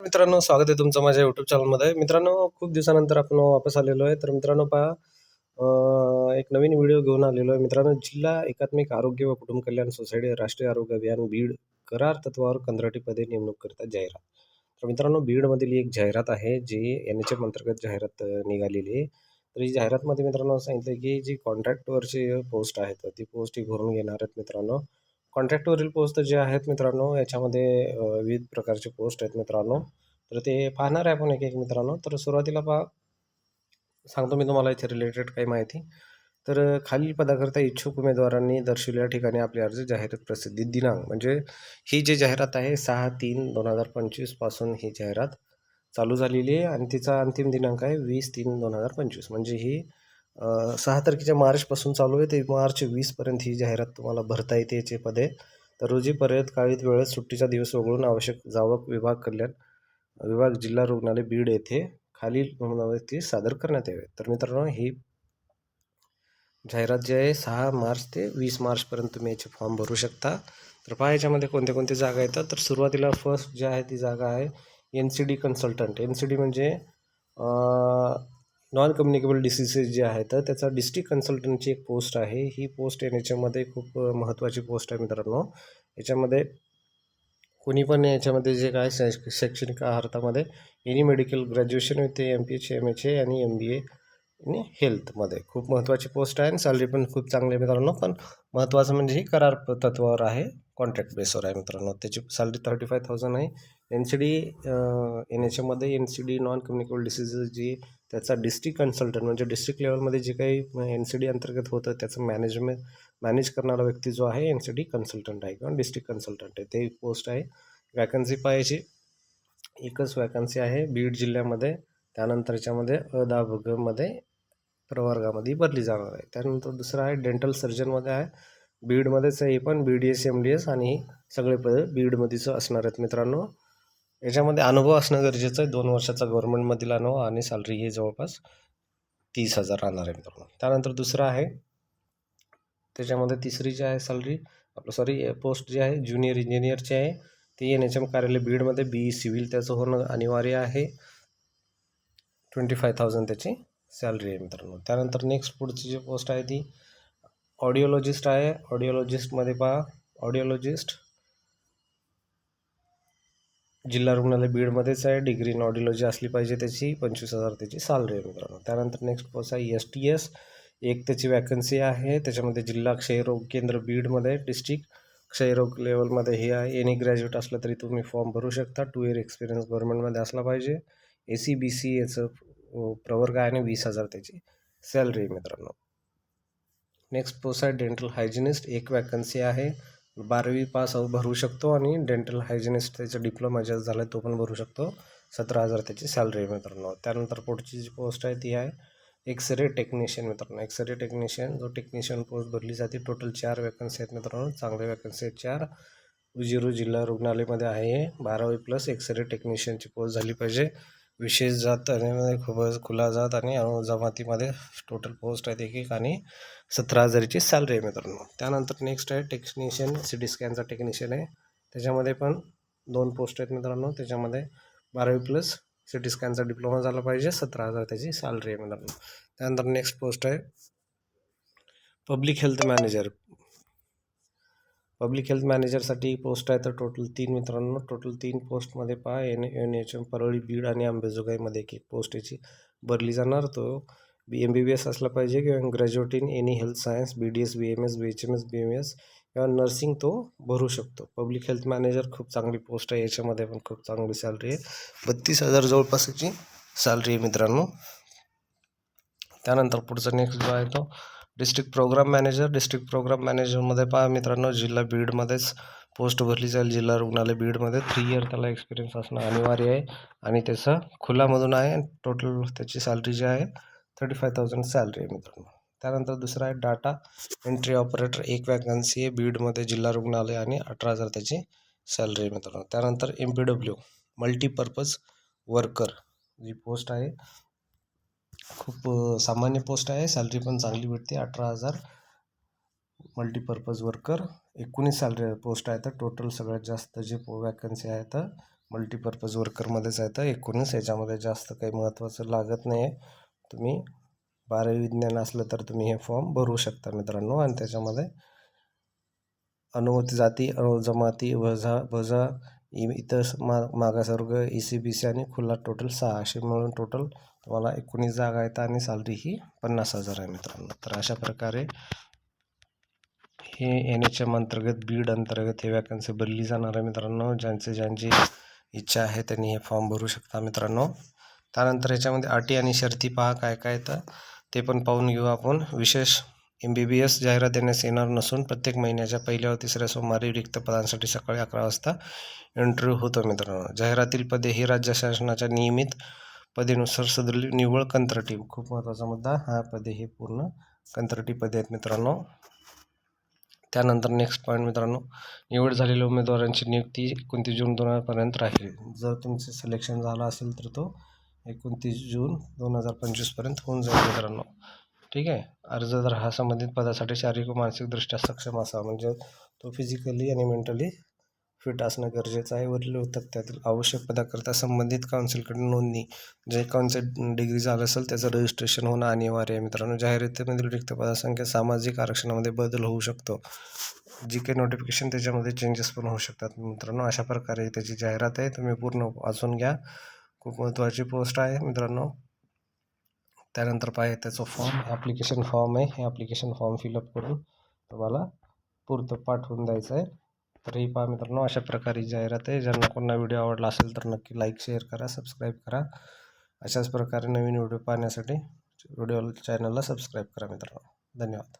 मित्रांनो स्वागत आहे तुमचं माझ्या यूट्यूब चॅनलमध्ये मित्रांनो खूप दिवसानंतर आपण वापस आलेलो आहे. तर मित्रांनो पहा एक नवीन व्हिडिओ घेऊन आलेलो आहे. मित्रांनो जिल्हा एकात्मिक आरोग्य व कुटुंब कल्याण सोसायटी राष्ट्रीय आरोग्य अभियान बीड करार तत्वावर कंत्राटीपदे नेमणूक करता जाहिरात. तर मित्रांनो बीडमधील एक जाहिरात आहे जी एन एच एम अंतर्गत जाहिरात निघालेली आहे. तर ही जाहिरातमध्ये मित्रांनो सांगितलं की जी कॉन्ट्रॅक्टवरची पोस्ट आहेत ती पोस्ट ही भरून घेणार आहेत मित्रांनो. कॉन्ट्रॅक्टवरील पोस्ट जे आहेत मित्रांनो याच्यामध्ये विविध प्रकारचे पोस्ट आहेत मित्रांनो. तर ते पाहणार आहे आपण एक एक मित्रांनो. तर सुरुवातीला पहा. सांगतो मी तुम्हाला याच्या रिलेटेड काही माहिती. तर खालील पदाकरता इच्छुक उमेदवारांनी दर्शवलेल्या ठिकाणी आपले अर्ज जाहिरात प्रसिद्धी दिनांक म्हणजे ही जी जाहिरात आहे सहा तीन दोन हजार पंचवीसपासून ही जाहिरात चालू झालेली आहे. आणि तिचा अंतिम दिनांक आहे वीस तीन दोन हजार पंचवीस म्हणजे ही सहा तारखेच्या मार्चपासून चालू आहे. ते मार्च वीसपर्यंत ही जाहिरात तुम्हाला भरता येते याचे पदे. तर रोजी परत काळीत वेळेत सुट्टीचा दिवस वगळून आवश्यक जावक विभाग कल्याण विभाग जिल्हा रुग्णालय बीड येथे खालील ती सादर करण्यात यावे. तर मित्रांनो ही जाहिरात जी आहे सहा मार्च ते वीस मार्चपर्यंत तुम्ही याचे फॉर्म भरू शकता. तर पहा याच्यामध्ये कोणते कोणते जागा येतात. तर सुरुवातीला फर्स्ट जी आहे ती जागा आहे N C D consultant N C D म्हणजे नॉन कम्युनिकेबल डिसीजेस जे आहेत तर त्याचा डिस्ट्रिक्ट कन्सल्टंटची एक पोस्ट आहे. ही पोस्ट एन याच्यामध्ये खूप महत्त्वाची पोस्ट आहे मित्रांनो. याच्यामध्ये कोणी पण याच्यामध्ये जे काय शैक्षणिक अर्थामध्ये any medical graduation with M P H M H A आणि एम बी ए आणि हेल्थमध्ये खूप महत्त्वाची पोस्ट आहे आणि सॅलरी पण खूप चांगली आहे मित्रांनो. पण महत्त्वाचं म्हणजे ही करार प- तत्वावर आहे. कॉन्ट्रॅक्ट बेसवर आहे मित्रांनो. त्याची सॅलरी थर्टी फाय थाउजंड आहे N C D N H एमध्ये N C D non communicable diseases जी त्याचा डिस्ट्रिक्ट कन्सल्टंट म्हणजे डिस्ट्रिक्ट लेवलमध्ये जे काही एन सी डी अंतर्गत होतं त्याचं मॅनेजमेंट मॅनेज करणारा व्यक्ती जो आहे एन सी डी कन्सल्टंट आहे किंवा डिस्ट्रिक्ट कन्सल्टंट आहे. ते पोस्ट आहे. वॅकन्सी पाहायची. एकच वॅकन्सी आहे बीड जिल्ह्यामध्ये. त्यानंतर याच्यामध्ये अ प्रवर्गामध्ये भरली जाणार आहे. त्यानंतर दुसरं आहे डेंटल सर्जनमध्ये आहे. बीडमध्येच आहे हे पण B D S M D S आणि सगळे पद बीडमध्येच असणार आहेत मित्रांनो. याच्यामध्ये अनुभव असणं गरजेचं आहे. दोन वर्षाचा गव्हर्नमेंटमधील अनुभव आणि सॅलरी ही जवळपास तीस हजार राहणार आहे मित्रांनो. त्यानंतर दुसरं आहे त्याच्यामध्ये तिसरी जी आहे सॅलरी आपलं सॉरी पोस्ट जी आहे ज्युनियर इंजिनियरची आहे. ती एन एच एम कार्यालय बीडमध्ये बी ई सिव्हिल त्याचं होणं अनिवार्य आहे. ट्वेंटी फाय थाउजंड त्याची सॅलरी आहे मित्रांनो. त्यानंतर नेक्स्ट पुढची जी पोस्ट आहे ती ऑडिओलॉजिस्ट आहे. ऑडिओलॉजिस्टमध्ये पहा. ऑडिओलॉजिस्ट जिल्हा रुग्णालय बीडमध्येच आहे. डिग्री इन ऑडिओलॉजी असली पाहिजे त्याची. पंचवीस हजार त्याची सॅलरी आहे मित्रांनो. त्यानंतर नेक्स्ट पोस्ट आहे एस टी एस एक त्याची वॅकन्सी आहे. त्याच्यामध्ये जिल्हा क्षयरोग केंद्र बीडमध्ये डिस्ट्रिक्ट क्षयरोग लेवलमध्ये हे आहे. एनी ग्रॅज्युएट असलं तरी तुम्ही फॉर्म भरू शकता. टू इयर एक्सपिरियन्स गव्हर्नमेंटमध्ये असला पाहिजे. ए सी बी सी याचं प्रवर्ग आहे आणि वीस हजार त्याची सॅलरी आहे मित्रांनो. नेक्स्ट पोस्ट आहे डेंटल हायजिनिस्ट एक वॅकन्सी आहे. बारावी पास भरू शकतो आणि डेंटल हायजिनिस्ट त्याचा डिप्लोमा ज्या झाला तो पण भरू शकतो. सतरा हजार त्याची सॅलरी आहे मित्रांनो. त्यानंतर पुढची जी पोस्ट आहे ती आहे एक्सरे टेक्निशियन मित्रांनो. एक्सरे टेक्निशियन जो टेक्निशियन पोस्ट भरली जाते टोटल चार वॅकन्सी आहेत मित्रांनो. चांगल्या वॅकन्सी आहेत चार. उजिरू जिल्हा रुग्णालयामध्ये आहे. बारावी प्लस एक्सरे टेक्निशियनची पोस्ट झाली पाहिजे. विशेष जात आणि खूपच खुला जात आणि जमातीमध्ये टोटल पोस्ट आहेत एक एक आणि सतरा हजाराची सॅलरी आहे मित्रांनो. त्यानंतर नेक्स्ट आहे टेक्निशियन सी टी स्कॅनचा टेक्निशियन आहे. त्याच्यामध्ये पण दोन पोस्ट आहेत मित्रांनो. त्याच्यामध्ये बारावी प्लस सी टी स्कॅनचा डिप्लोमा झाला पाहिजे. सतरा हजार त्याची सॅलरी आहे मित्रांनो. त्यानंतर नेक्स्ट पोस्ट आहे public health manager public health मॅनेजरसाठी post आहे तर टोटल तीन मित्रांनो टोटल तीन पोस्टमध्ये पहा N N H M Parli Beed आणि अंबेजोगाईमध्ये एक एक पोस्ट याची भरली जाणार. तो बी एम बी बी एस असला पाहिजे किंवा graduate in any health science B D S B M S B H M S B M S किंवा नर्सिंग तो भरू शकतो. पब्लिक हेल्थ मॅनेजर खूप चांगली पोस्ट आहे याच्यामध्ये पण खूप चांगली सॅलरी आहे. बत्तीस हजार जवळपास याची सॅलरी आहे मित्रांनो. त्यानंतर पुढचा नेक्स्ट जो आहे तो district programme manager district programme मॅनेजरमध्ये पहा मित्रांनो जिल्हा बीडमध्येच पोस्ट भरली जाईल जिल्हा रुग्णालय बीडमध्ये थ्री इयर त्याला एक्सपिरियन्स असणं अनिवार्य आहे. आणि त्याचं खुलामधून आहे टोटल त्याची सॅलरी जी आहे थर्टी फाय थाउजंड सॅलरी आहे मित्रांनो. त्यानंतर दुसरा आहे डाटा एंट्री ऑपरेटर एक वॅकन्सी आहे बीडमध्ये जिल्हा रुग्णालय आणि अठरा हजार त्याची सॅलरी आहे मित्रांनो. त्यानंतर M P W multipurpose worker जी पोस्ट आहे खूप सामान्य पोस्ट आहे. सॅलरी पण चांगली भेटते. अठरा हजार मल्टीपर्पज वर्कर एकोणीस सॅलरी पोस्ट आहे तर टोटल सगळ्यात जास्त जे पो वॅकन्सी आहे तर मल्टीपर्पज वर्करमध्येच आहे तर एकोणीस याच्यामध्ये जास्त काही महत्त्वाचं लागत नाही आहे तुम्ही बारावी विज्ञान असलं तर तुम्ही हे फॉर्म भरू शकता मित्रांनो. आणि त्याच्यामध्ये अनुमती जाती जमाती वजा वजा इतर स- मा मागासवर्ग ई सी बी सी आणि खुला टोटल सहा असे मिळून टोटल तुम्हाला एकोणीस जागा आहेत आणि सॅलरी ही पन्नास हजार आहे मित्रांनो. तर अशा प्रकारे हे एन एच एम अंतर्गत बीड अंतर्गत हे वॅकन्सी भरली जाणार आहे मित्रांनो. ज्यांचे ज्यांची इच्छा आहे त्यांनी हे फॉर्म भरू शकता मित्रांनो. त्यानंतर याच्यामध्ये अटी आणि शर्ती पहा काय काय तर ते पण पाहून घेऊ आपण. विशेष एम बी बी एस जाहिरात देण्यास येणार नसून प्रत्येक महिन्याच्या पहिल्या व तिसऱ्या सोमवारी रिक्त पदांसाठी सकाळी अकरा वाजता इंटरव्ह्यू होतो मित्रांनो. जाहिरातील पदे ही राज्य शासनाच्या नियमित पदेनुसार सदरली निव्वळ कंत्राटी खूप महत्त्वाचा मुद्दा. हा पदे हे पूर्ण कंत्राटी पदे आहेत मित्रांनो. त्यानंतर नेक्स्ट पॉईंट मित्रांनो. निवड झालेल्या उमेदवारांची नियुक्ती एकोणतीस जून दोन हजारपर्यंत राहील. जर तुमचे सिलेक्शन झालं असेल तर तो एकोणतीस जून दोन हजार पंचवीसपर्यंत होऊन जाईल मित्रांनो. ठीक आहे? अर्जदार हा संबंधित पदासाठी शारीरिक व मानसिकदृष्ट्या सक्षम असावा म्हणजे तो फिजिकली आणि मेंटली फिट असणं गरजेचं आहे. वरील तक्त्यातील आवश्यक पदाकरता संबंधित काउन्सिलकडे नोंदणी. जे काउन्सिल डिग्री झालं असेल त्याचं रजिस्ट्रेशन होणं अनिवार्य आहे मित्रांनो. जाहिरातीमधील रिक्त पदासंख्या सामाजिक आरक्षणामध्ये बदल होऊ शकतो. जी काही नोटिफिकेशन त्याच्यामध्ये चेंजेस पण होऊ शकतात मित्रांनो. अशा प्रकारे त्याची जाहिरात आहे. तुम्ही पूर्ण वाचून घ्या. खूप महत्त्वाची पोस्ट आहे मित्रांनो. त्यानंतर पाहिजे त्याचं फॉर्म ॲप्लिकेशन फॉर्म आहे. हे ॲप्लिकेशन फॉर्म फिलअप करून तुम्हाला पुरतं पाठवून द्यायचं आहे. तर ही पहा मित्रांनो अशा प्रकारे जाहिरात आहे. ज्यांना कोणा व्हिडिओ आवडला असेल तर नक्की लाईक शेअर करा सबस्क्राईब करा. अशाच प्रकारे नवीन व्हिडिओ पाहण्यासाठी व्हिडिओ चॅनलला सबस्क्राईब करा मित्रांनो. धन्यवाद.